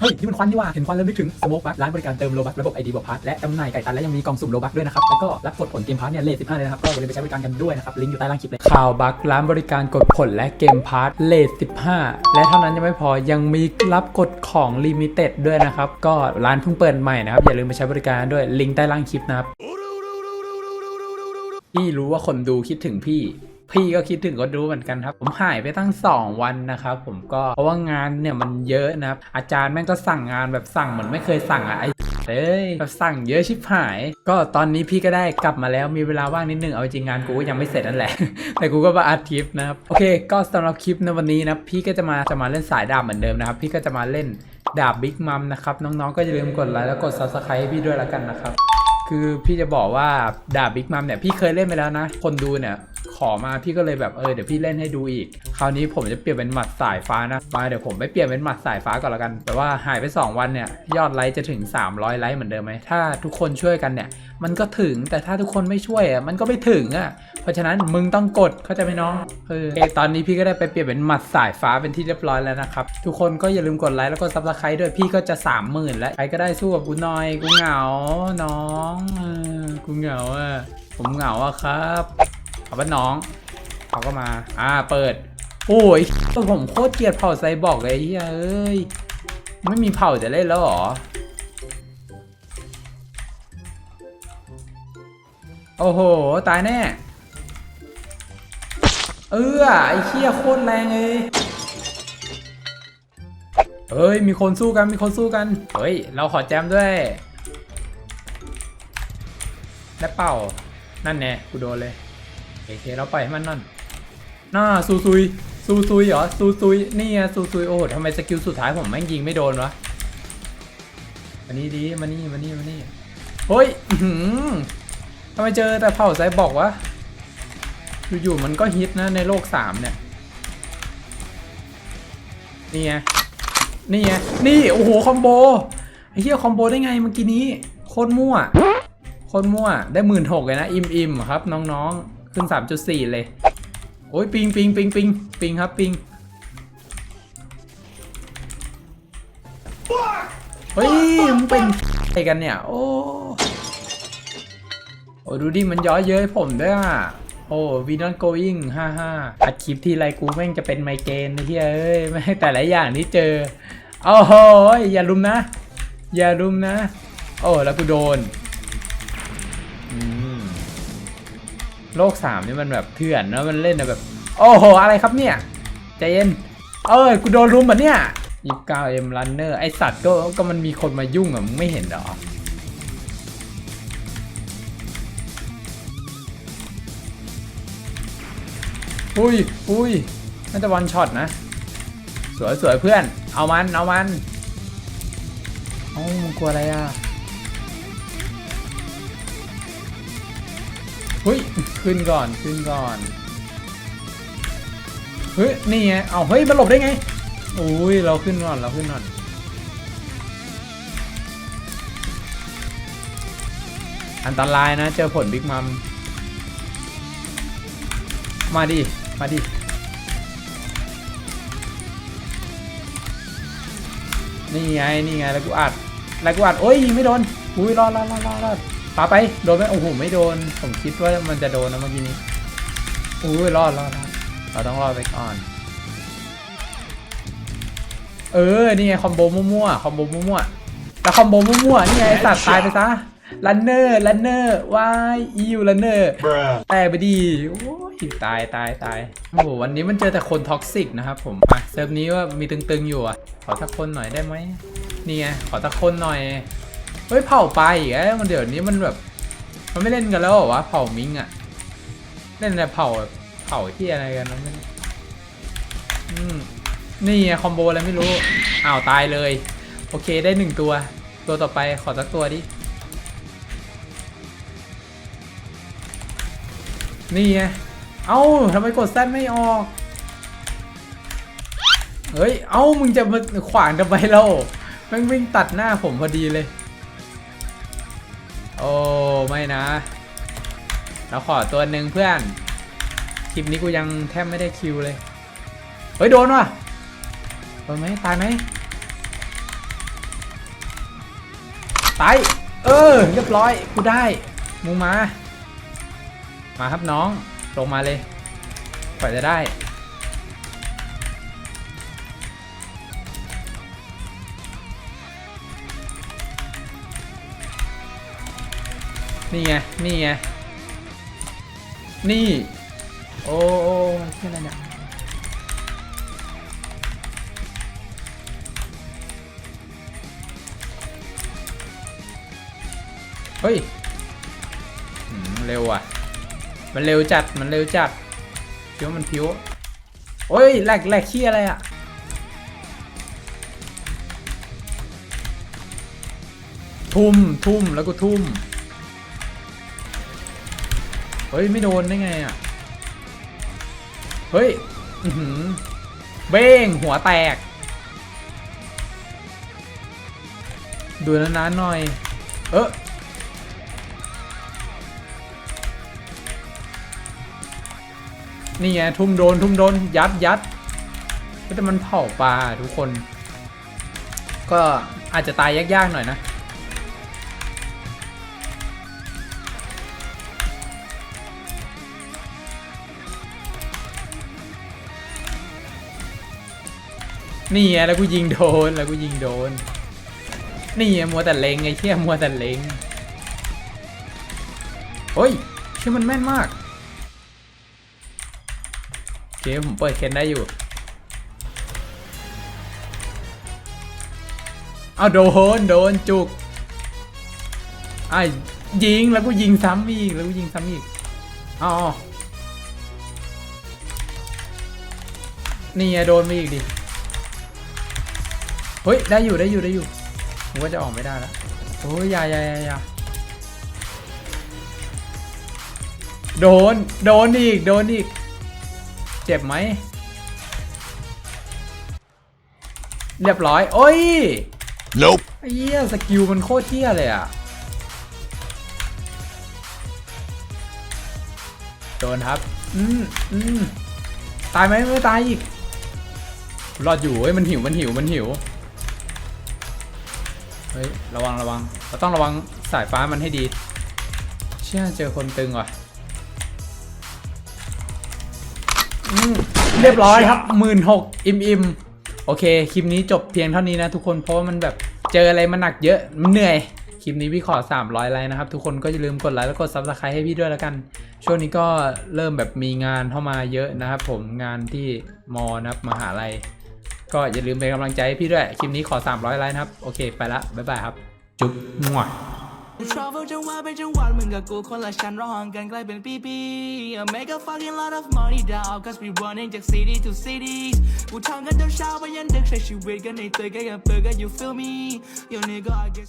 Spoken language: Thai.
เฮ้ยนี่มันควันนี่ว่าเห็นควันแล้วนึกถึงสโมกบัคร้านบริการเติมโลบัคระบบไอดีบวกพาร์ทและจำหน่ายไก่ตันและยังมีกล่องสุ่มโลบัคด้วยนะครับแล้วก็รับกดผลเกมพาร์ทเนี่ยเลท15เลยนะครับก็อย่าลืมไปใช้บริการกันด้วยนะครับลิงก์อยู่ใต้ล่างคลิปเลยข่าวบัคร้านบริการกดผลและเกมพาร์ทเลท15 และเท่านั้นยังไม่พอยังมีรับกดของลิมิเต็ดด้วยนะครับก็ร้านเพิ่งเปิดใหม่นะครับอย่าลืมไปใช้บริการด้วยลิงก์ใต้ล่างคลิปนะครับพี่รู้ว่าคนดูคิดถึงพี่ พี่ก็คิดถึงคนดูเหมือนกันครับ ผมหายไปตั้ง 2 วันนะครับ ผมก็เพราะว่างานเนี่ยมันเยอะนะครับ อาจารย์แม่งก็สั่งงานแบบสั่งเหมือนไม่เคยสั่งอะไอ้เอ้ยแบบสั่งเยอะชิบหาย ก็ตอนนี้พี่ก็ได้กลับมาแล้วมีเวลาว่างนิดนึงเอาจริงงานกูก็ยังไม่เสร็จนั่นแหละ แต่กูก็มาอัดคลิปนะครับโอเค ก็สำหรับคลิปในวันนี้นะพี่ก็จะมาจะมาเล่นสายดาบเหมือนเดิมนะครับ พี่ก็จะมาเล่นดาบบิ๊กมัมนะครับน้องๆก็อย่าลืมกดไลค์แล้วกด subscribe ให้พี่ด้วยแล้วกันนะครับคือพี่จะบอกว่าดาบบิ๊กมัมเนี่ยพี่เคยเล่นไปแล้วนะ คนดูเนี่ย ขอมาพี่ก็เลยแบบเออเดี๋ยวพี่เล่นให้ดูอีก คราวนี้ผมจะเปลี่ยนเป็นหมัดสายฟ้านะมาเดี๋ยวผมไปเปลี่ยนเป็นหมัดสายฟ้าก่อนละกัน แต่ว่าหายไป 2 วันเนี่ยยอดไลค์จะถึง 300ไลค์เหมือนเดิมไหมถ้าทุกคนช่วยกันเนี่ย มันก็ถึงแต่ถ้าทุกคนไม่ช่วยอะมันก็ไม่ถึงอะเพราะฉะนั้นมึงต้องกดเข้าใจไหมน้องเออตอนนี้พี่ก็ได้ไปเปลี่ยนเป็นหมัดสายฟ้าเป็นที่เรียบร้อยแล้วนะครับทุกคนก็อย่าลืมกดไลค์แล้วก็ซับสไครต์ด้วยพี่ก็จะ 30,000 แล้วใครก็ได้สู้กับกูหน่อยกูเหงาน้องเออกูเหงาอะผมเหงาอะครับ เอาว่าน้อง เขาก็มา อ่า เปิด โอ้ยผมโคตรเกลียดเผ่าไซบอร์กเลยเฮ้ยเอ้ยไม่มีเผ่าจะเล่นแล้วหรอ โอ้โห ตายแน่ เออไอ้เชี่ยโคตรแรงเลยเฮ้ย มีคนสู้กัน มีคนสู้กัน เฮ้ย เราขอแจมด้วย และเป่า นั่นแน่กูโดนเลย โอเคเราปล่อยให้มันนั่นน่าซูซุยซูซุยเหรอซูซุยนี่ไงซูซุยโอ้โหทำไมสกิลสุดท้ายผมแม่งยิงไม่โดนวะมานี่ดีมานี่มานี่มานี่เฮ้ยทำไมเจอแต่เผ่าไซบอร์กวะอยู่ๆมันก็ฮิตนะในโลกสามเนี่ยนี่ไงนี่ไงนี่โอ้โหคอมโบไอ้เหี้ยคอมโบได้ไงเมื่อกี้นี้โคตรมั่วโคตรมั่วได้หมื่นหกเลยนะ อิ่มอิมครับน้องๆ ขึ้น3.4 เลย โอ้ยปิงปิงปิงปิงปิงครับปิงเฮ้ยมึงเป็นอะไรกันเนี่ย โอ้โอ้ดูดิมันย้อยเย้ยผมด้วยอะ โอ้วีนอนโกอิงฮ่าฮ่าอัดคลิปทีไรกูแม่งจะเป็นไมเกรนไอ้เหี้ยเอ้ยไม่แต่หละอย่างที่เจอโอ้โหอย่าลุมนะ อย่าลุมนะ โอ้แล้วกูโดนอืม โลกสามนี่มันแบบเถื่อนเนะมันเล่นนะแบบ โอ้โห อะไรครับเนี่ยใจเย็น เอ้ยกูโดนรุมเหรอเนี่ยยี่สิบเก้าเอ็มรันเนอร์ไอสัตว์ก็ก็มันมีคนมายุ่งอะมึงไม่เห็นหรออุ้ยอุ้ยน่าจะวันช็อตนะ สวยสวยเพื่อน เอามัน เอามัน เอ้ามึงกลัวอะไรอะ เฮ้ย ขึ้นก่อน ขึ้นก่อน เฮ้ย นี่ไง เอาเฮ้ย มันหลบได้ไงอุ้ย เราขึ้นก่อน เราขึ้นก่อน อันตรายนะ เจอผลบิ๊กมัม มาดิ มาดิ นี่ไง นี่ไง แล้วกูอัด แล้วกูอัด โอ้ยยิงไม่โดน อุ้ย รอดรอดรอดรอดรอด ปาไปโดนไหมโอ้โหไม่โดน ผมคิดว่ามันจะโดนนะเมื่อกี้นี้อุ้ยรอดรอดรอดเราต้องรอดไปก่อน เออนี่ไงคอมโบมั่วๆคอมโบมั่วๆแต่คอมโบมั่วๆนี่ไงไอ้สัตว์ตายไปซะลันเนอร์ลันเนอร์วายอิวลันเนอร์ Bruh. แตกไปดีโอ้ยตายตายตายโอ้โหวันนี้มันเจอแต่คนท็อกซิกนะครับผมอะเซิร์ฟนี้ว่ามีตึงๆอยู่อะขอทักคนหน่อยได้ไหมนี่ไงขอทักคนหน่อย เฮ้ยเผาไปอีกแล้วมันเดี๋ยวนี้มันแบบ มันไม่เล่นกันแล้วเหรอวะเผามิงอะเล่นแต่เผาเผาที่อะไรกันนะไม่รู้อืมนี่คอมโบอะไรไม่รู้อ้าวตายเลย โอเคได้หนึ่งตัว ตัวต่อไปขอสักตัวดินี่ไงเอ้าทำไมกดแซดไม่ออก เฮ้ย เอ้า มึงจะมาขวางทำไมเราแม่งวิ่งตัดหน้าผมพอดีเลย โอ้ไม่นะ เราขอตัวหนึ่งเพื่อน คลิปนี้กูยังแทบไม่ได้คิวเลย เฮ้ย โดนว่ะโดนไหมตายไหมตาย เออ เรียบร้อย กูได้ มึงมา มาครับน้อง ลงมาเลยกว่าจะได้ นี่ไง นี่ไง นี่ โอ้โอ้มันชื่ออะไรเนี่ยเฮ้ยเร็วอะ มันเร็วจัด มันเร็วจัดพิวมันพิวโอ้ยแหลกแหลกขี้อะไรอะ ทุ่มทุ่มแล้วก็ทุ่ม เฮ้ย ไม่โดนได้ไงอะ เฮ้ยอืเบ้งหัวแตก ดูนานๆหน่อย เออนี่ไงทุ่มโดน ทุ่มโดน ยัดยัดก็แต่มันเผาปลาทุกคน ก็อาจจะตายยากๆหน่อยนะ นี่ไงแล้วกูยิงโดนแล้วกูยิงโดน นี่ไงมัวแต่เลงไงเชี่ยมัวแต่เลงโอ้ยเชื่อมันแม่นมากโอเคผมเปิดเคนได้อยู่เอาโดนโดนจุกไอ้ยิงแล้วกูยิงซ้ำอีกแล้วกูยิงซ้ำอีกอ๋อนี่ไงโดนมาอีกดิ เฮ้ย ได้อยู่ได้อยู่ได้อยู่ผมว่าจะออกไม่ได้แล้วโอ้ยอยาอยาอยาอยาโดน โดนอีก โดนอีก เจ็บไหม เรียบร้อย โอ้ย Nope. ไอ้เหี้ยสกิลมันโคตรเที่ยเลยอะ โดนครับ อืมอืมตายไหมไม่ตายอีก รอดอยู่เฮ้ย มันหิว มันหิว มันหิวเฮ้ย ระวังระวัง เราต้องระวังสายฟ้ามันให้ดี เชื่อเจอคนตึงว่ะอืมเรียบร้อยครับหมื่นหกอิ่มอิ่มโอเค คลิปนี้จบเพียงเท่านี้นะทุกคน เพราะว่ามันแบบเจออะไรมันหนักเยอะ มันเหนื่อย คลิปนี้พี่ขอ 300 ไลค์นะครับ ทุกคนก็อย่าลืมกดไลค์แล้วกด subscribe ให้พี่ด้วยแล้วกัน ช่วงนี้ก็เริ่มแบบมีงานเข้ามาเยอะนะครับผมงานที่มอนะครับมหาลัย ก็อย่าลืมเป็นกำลังใจให้พี่ด้วย คลิปนี้ขอ 300 ไลค์นะครับ โอเค ไปละ บ๊ายบายครับ จุ๊บมั่ว Travel จังหวะไปจังหวัดมึงกับกูคนละชั้นร้องกันไกลเป็นปีปี make a fucking lot of money down cause we running จาก city to city กูทำกันจนเช้าไปยันดึกใช้ชีวิตกันในตึกกันกับเปิดกัน you feel me Yo nigga I guess